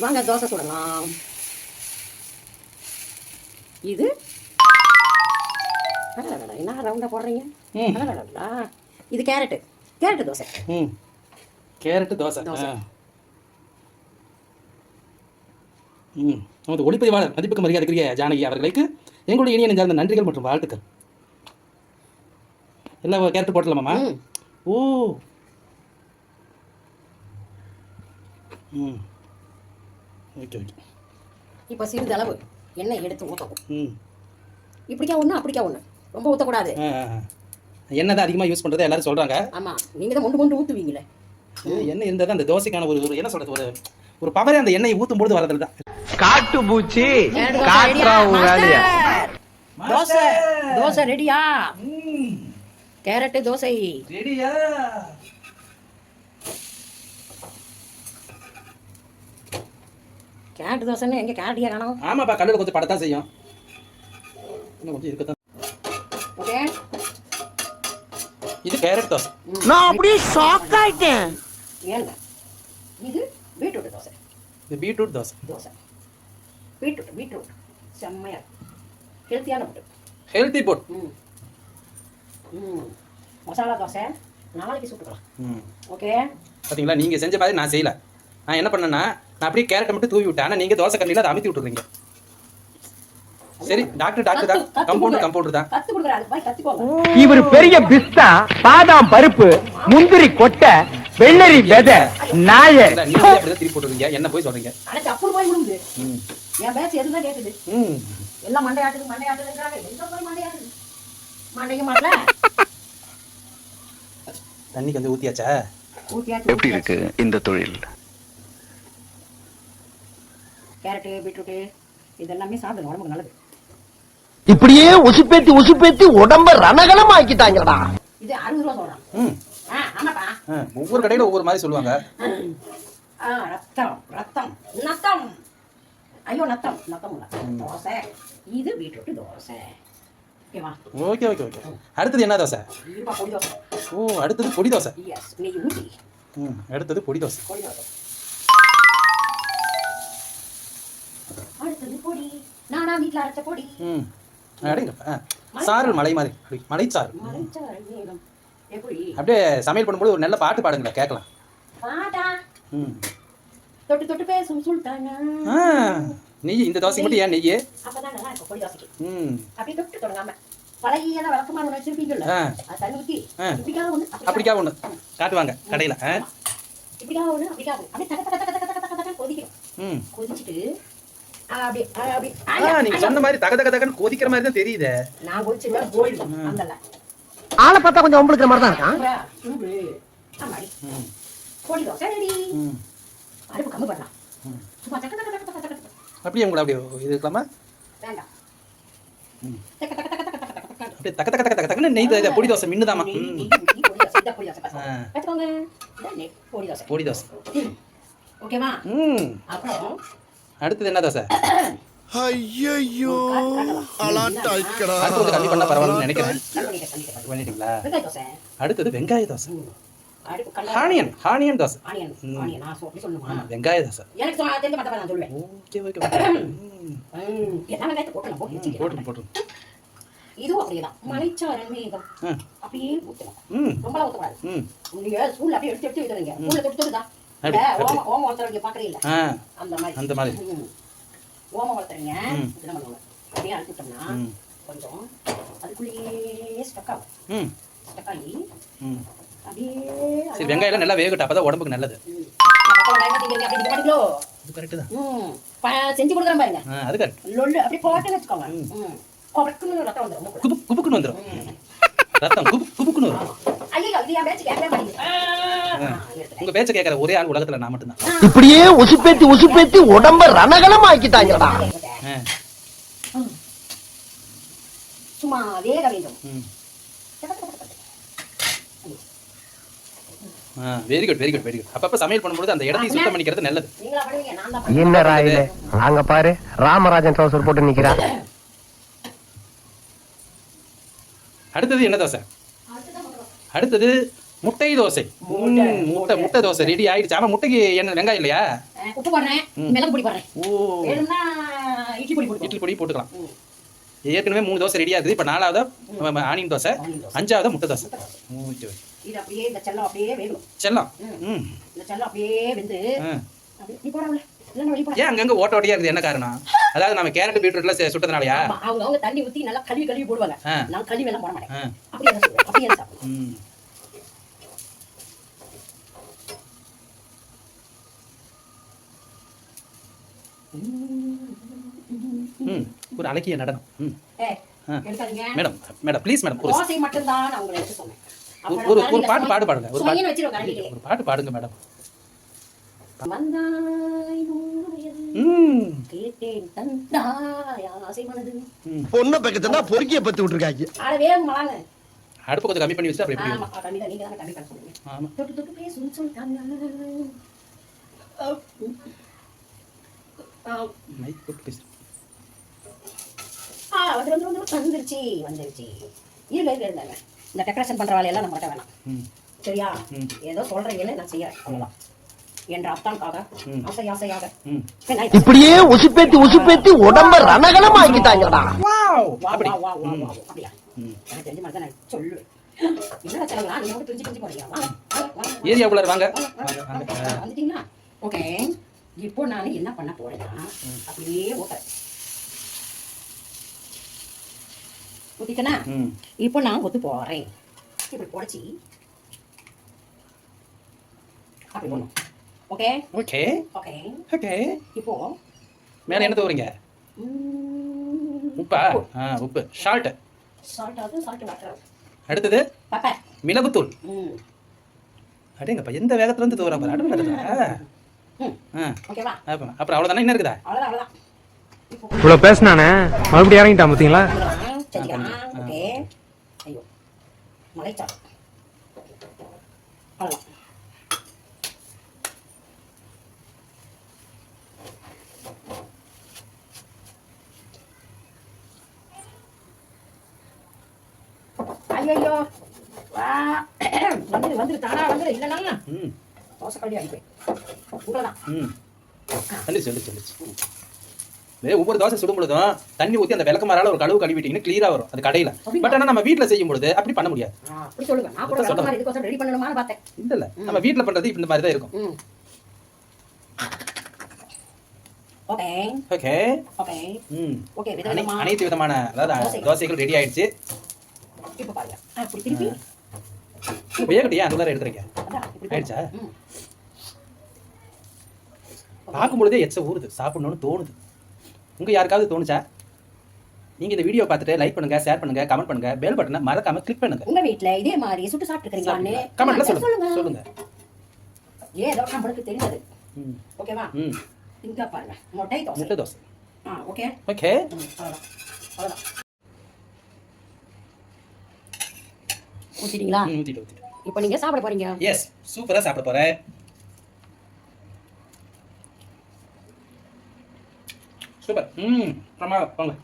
வாங்க தோசை சுடலாம். இது? என்ன ரவுண்டா போடுறீங்க. இது கேரட்டு கேரட்டு தோசை. ம் கேரட்டு தோசை. தோசை. ம். நமது ஒளிப்பதிவாளர் மதிப்புக்கு மரியாதைக்குரிய ஜானகி அவர்களுக்கு எங்களுடைய இனிய நெஞ்சார்ந்த நன்றிகள் மற்றும் வாழ்த்துக்கள். எல்லாம் கேரட்டு போட்டலாமாம்மா. ஓ. ம். Okay okay. இப்போ சிறிதளவு எண்ணெய் எடுத்து ஊற்றவும் ம். இப்படிக்கா ஒன்று அப்படிக்கா ஒன்று ரொம்ப ஊற்றக்கூடாது. எண்ணெய் தான் அதிகமாக யூஸ் பண்ணுறது எல்லாரும் சொல்கிறாங்க ஆமாம் நீங்கள் தான் மொண்டு மொண்டு ஊற்றுவீங்களே எண்ணெய் இருந்தால் தான் அந்த தோசைக்கான ஒரு ஒரு என்ன சொல்கிறது ஒரு ஒரு பவரே அந்த எண்ணெய் ஊற்றும் பொழுது வரதில் தான். காட்டு பூச்சி தோசை தோசை ரெடியா? கேரட்டு தோசை. ரெடியா? கேரட்டு தோசைன்னு எங்கே கேரட்டியா காணோம். ஆமாப்பா கல்லில் கொஞ்சம் படத்தான் செய்யும். இன்னும் கொஞ்சம் இருக்கத்தான். ஓகே. இது கேரட் தோசை. நான் அப்படியே ஷாக் ஆயிட்டேன். ஏங்க இது பீட்ரூட் தோசை. இது beetroot dosa. Dosa. Beetroot beetroot. செம்மையா ஹெல்த்தியான ஃபுட்டு ஹெல்த்தி ஃபுட் ம். ம். மசாலா தோசை. நாளைக்கு சுட்டுக்கலாம். ம். ஓகே. பார்த்தீங்களா நீங்கள் செஞ்ச மாதிரி நான் செய்யல. நான் என்ன பண்ணேன்னா நான் அப்படியே கேரட்டை மட்டும் தூவி விட்டேன். ஆனால் நீங்கள் தோசை கண்ணியில் அதை அமுத்தி விட்டுறீங்க. சரி doctor doctor doctor compounder compounder தான். இவர் பெரிய பிஸ்தா பாதாம் பருப்பு முந்திரி கொட்டை வெள்ளரி விதை நாய. நீங்கள் அப்படியே திருப்பி போட்டுருங்க என்ன போய் சொல்கிறீங்க ஆனால் சப்புன்னு போய் விழுந்து. ம். என் பேச்சு எதுதான் கேட்குது ம். எல்லாம் மண்டையாட்டுது மண்டையாட்டுதுங்கிறாங்க. எங்க போய் மண்டையாட்டுது? மண்டைக்கு மாட்டல? தண்ணி கொஞ்சம் ஊற்றியாச்சு எப்படி இருக்கு இந்த தொழில்? கேரட்டு பீட்ரூட்டு இதெல்லாமே சாப்பிடுங்க உடம்புக்கு நல்லது. இப்படியே உசுப்பேத்தி உசுப்பேத்தி உடம்ப ரணகலம் ஆக்கிட்டாங்கடா இது அறுபது ரூபா ஆ ஆமாப்பா. ஒவ்வொரு கடையில் ஒவ்வொரு மாதிரி சொல்லுவாங்க. ஆ ரத்தம் ரத்தம் நத்தம். ஐயோ நத்தம். நத்தம் தோசை. இது beetroot dosa. Okay okay okay அடுத்தது என்ன தோசை? இருப்பா பொடி தோசை. ஓ அடுத்தது பொடி தோசை. அடுத்தது பொடி தோசை. பொடி தோசை. நானா வீட்டில் அரைச்ச பொடி ம் அடைங்கப்பா சாரல் மலை மாதிரி மலைச்சாறு அப்படியே சமையல் பண்ணும்போது ஒரு நல்ல பாட்டு பாடுங்களேன் கேட்கலாம் பாட்டா ம் தொட்டு தொட்டு பேசும் சுல்தானா ஆ நெய் இந்த தோசைக்கு மட்டும் ஏன் நெய் அப்பதான் நல்லா இருக்கும் பொடி தோசைக்கு ம் அப்படியே தொட்டு தொடங்காம பழைய வழக்கமான ஒன்று வச்சிருப்பீங்கல்ல தண்ணி ஊற்றி. இப்படிக்காக ஒன்று அப்படிக்கா ஒன்று காட்டுவாங்க கடையில் இப்படிக்காக ஒன்று அப்படிக்காக ஒண்ணு. அப்படியே கொதிச்சுட்டு நீங்க. சொன்ன மாதிரி தக தக தகன்னு கொதிக்கிற மாதிரி தான் தெரியுதே நான் கொதிச்சிருவேன் கோல்டு அந்தல ஆளை பார்த்தா கொஞ்சம் உங்களுக்கு மாதிரி தான் இருக்கான் சூடு ஆமாடி ம் பொடி தோசை ரெடி ம் அடுப்பு கம்மி பண்ணலாம் ம். சும்மா தக்க தக்க தக்க தக்க தக்க அப்படியே உங்களை அப்படியே இது இருக்கலாமா வேண்டாம். தக்க தக்க தக்க தக்க தக்க தக்க தக்க அப்படியே தக்க தக்க தக்க தக்க தக்கன்னு நெய் தோசை பொடி தோசை மின்னுதாமா பொடி தோசை பொடி தோசை. ஓகேவா ம் அப்புறம் அடுத்தது என்ன தோசை ஐயோ அடுத்து கம்மி பண்ணா பரவாயில்லன்னு நினைக்கிறேன். பண்ணிட்டீங்களா? அடுத்தது வெங்காய தோசை. ஹானியன் ஹானியன் தோசை. வெங்காய தோசை. ஓகே ஓகே போட்டு போட்டு இதுவும் அப்படியேதான் மலைச்சாரல் மேகம். அப்படியே ஊத்தணும் ம். ரொம்பலாம் ஊத்தக்கூடாது. ம். நீங்க ஸ்கூல்ல அப்படியே எடுத்து எடுத்து விட்டுறீங்க ஸ்கூல்ல தொட்டு தொட்டுதா அந்த மாதிரி. அந்த மாதிரி. ம். ஓம வளர்த்துறீங்க. இதெல்லாம் பண்ணுவாங்க. அப்படியே அழுத்திட்டோம்னா கொஞ்சம் அதுக்குள்ளேயே ஸ்டக் ஆகும். ம். ஸ்டக் ஆகி ம். அப்படியே சரி வெங்காயம் நல்லா வேகட்டும் அப்பதான் உடம்புக்கு நல்லது? அது கரெக்டு தான். செஞ்சு கொடுக்குறேன் பாருங்க. அது கரெக்ட் லொல்லு அப்படியே போட்டு வச்சுக்கோங்க. ம். கொடக்குன்னு ரத்தம். குபு குபுக்குன்னு வந்துடும் ரத்தம் குபு குபுக்குன்னு வரும். இது. உங்க பேச்ச கேட்கற ஒரே ஆள் உலகத்துல நான் மட்டும்தான் இப்படியே உசுப்பேத்தி உசுப்பேத்தி உடம்ப ரணகலம் ஆக்கிட்டாங்கடா. சும்மா வேக வேண்டும் very good very good very good அப்பப்ப சமையல் பண்ணும்போது அந்த இடத்தையும் சுத்தம் பண்ணிக்கிறது நல்லது. என்ன ராயில அங்க பாரு ராமராஜன் ட்ரௌசர் போட்டு நிக்கிறா அடுத்தது என்ன தோசை அடுத்தது முட்டை தோசை. முட்டை, முட்டை தோசை. ரெடி ஆயிடுச்சு. ஆமா முட்டைக்கு என்ன வெங்காயம் இல்லையா? உப்பு போடுறேன். மிளகு பொடி போடுறேன். ஓ. வேணும்னா இட்லி பொடி போட்டு இட்லி பொடி போட்டுக்கலாம். ஏற்கனவே மூணு தோசை ரெடியா இருக்குது இப்போ நாலாவது ஆனியன் தோசை. அஞ்சாவது முட்டை தோசை. இது அப்படியே இந்த செல்லம் அப்படியே வேகணும் செல்லம். ம். இந்த செல்லம் அப்படியே வெந்து நீ போடல இல்லைன்னா வெளியே போட ஏன் அங்கங்க ஓட்ட ஓட்டியா இருக்குது? என்ன காரணம்? அதாவது நம்ம கேரட் பீட்ரூட்ல சுட்டதுனாலயா? அவங்க அவங்க தண்ணி ஊத்தி நல்லா கழுவி கழுவி போடுவாங்க. நான் கழுவி எல்லாம் போட மாட்டேன். அப்படியே. அப்படியே சாப்பிடுவேன். ஒரு அழகிய நடனம். மேடம் மேடம் ப்ளீஸ் மேடம் ஒரு ஒரு- பாட்டு பாடு பாடுங்க. ஒரு பாட்டு பாடுங்க மேடம். பொண்ணை பக்கத்துல பொறுக்கிய பத்து விட்டுருக்காங்க. அடுப்பு கொஞ்சம் கம்மி பண்ணி வச்சுட்டு அப்புறம் எப்படி வந்துருச்சு வந்துருச்சு. இருங்க இருங்க இந்த டெக்கரேஷன் பண்ற வேலையெல்லாம் நம்மகிட்ட வேணாம். ம். சரியா. ஏதோ சொல்றீங்கன்னு நான் செய்யறேன். அவ்வளவுதான். என்ற அத்தானுக்காக ம். ஆசை ஆசையாக. இப்படியே உசுப்பேத்தி உசுப்பேத்தி உடம்ப ரணகலம் ஆக்கிட்டாங்கடா. ஏரியாக்குள்ள வாங்க. வந்துட்டீங்களா? ஓகே. இப்போ நான் என்ன பண்ண போறேன்னா அப்படியே ம். இப்போ நான் ஒத்து போறேன். இப்படி புடச்சி அப்படி போடணும். ஓகே ஓகே ஓகே ஓகே இப்போ மேலே என்ன தூவுறீங்க? உப்பா? ஆ உப்பு. ஷால்ட் சால்ட் ஆகுது சால்ட் வாட்டர் அடுத்தது பெப்பர் மிளகுத்தூள். ம். அடேங்கப்பா எந்த வேகத்துல இருந்து தூவுறா பாரு ஓகேவா அப்புறம் அப்புறம் அவ்வளோதானே என்ன இருக்குதா? இவ்வளவு பேசினானே மறுபடியும் இறங்கிட்டான் பாத்தீங்களா? மலைச்சாறு அவ்வளோதான் ஐயோ வா. வந்துரு வந்துரு தானா வந்துரு. இல்லைன்னா ம். தோசை கல்வி அடிப்பேன் உங்களதான் ம். வந்துருச்சு வந்துருச்சு வந்துருச்சு இதே ஒவ்வொரு தோசை சுடும் பொழுதும் தண்ணி ஊற்றி அந்த விளக்கமாரால ஒரு கழுவு கழுவிட்டீங்கன்னா கிளியரா வரும். அது கடையில. பட் ஆனா நம்ம வீட்ல செய்யும் பொழுது அப்படி பண்ண முடியாது. அப்படி சொல்லுங்க. நான் கூட சொல்லுங்க. விளக்கமாறு இதுக்கோசம் ரெடி பண்ணணுமான்னு பார்த்தேன். இல்ல இல்ல. நம்ம வீட்ல பண்றது இப்ப இந்த மாதிரி தான் இருக்கும். ஓகே. ஓகே. ஓகே. ம். ஓகே அனைத்து விதமான அதாவது தோசைகள். ரெடி ஆயிடுச்சு. இப்போ பாருங்க. ஆ இப்படி திருப்பி. வேகட்டியா அந்த மாதிரி எடுத்துறீங்க? அதான் இப்படி ஆயிடுச்சா? ம். பார்க்கும் பொழுதே எச்ச ஊறுது. சாப்பிடணும்னு தோணுது. உங்க யாருக்காவது தோணுச்சா? நீங்க இந்த வீடியோ பார்த்துட்டு லைக் பண்ணுங்க ஷேர் பண்ணுங்க கமெண்ட் பண்ணுங்க பெல் பட்டனை மறக்காம கிளிக் பண்ணுங்க. உங்க வீட்ல இதே மாதிரி சுட்டு சாப்பிட்டுக்கிறீங்களான்னு கமெண்ட்ல சொல்லுங்க. சொல்லுங்க. ஏதோ நம்மளுக்கு தெரிஞ்சது. ஓகேவா ம். பாருங்க. மொட்டை தோசை. முட்டை தோசை. ஆ ஓகே ஓகே ம், அவ்வளவுதான் அவ்வளவுதான் ஊத்திட்டீங்களா? ஊத்திட்டு ஊத்திட்டு இப்போ நீங்க சாப்பிட போறீங்க. எஸ் சூப்பரா சாப்பிட போறேன். சூப்பர் ம் பிரமாதம் வாங்க.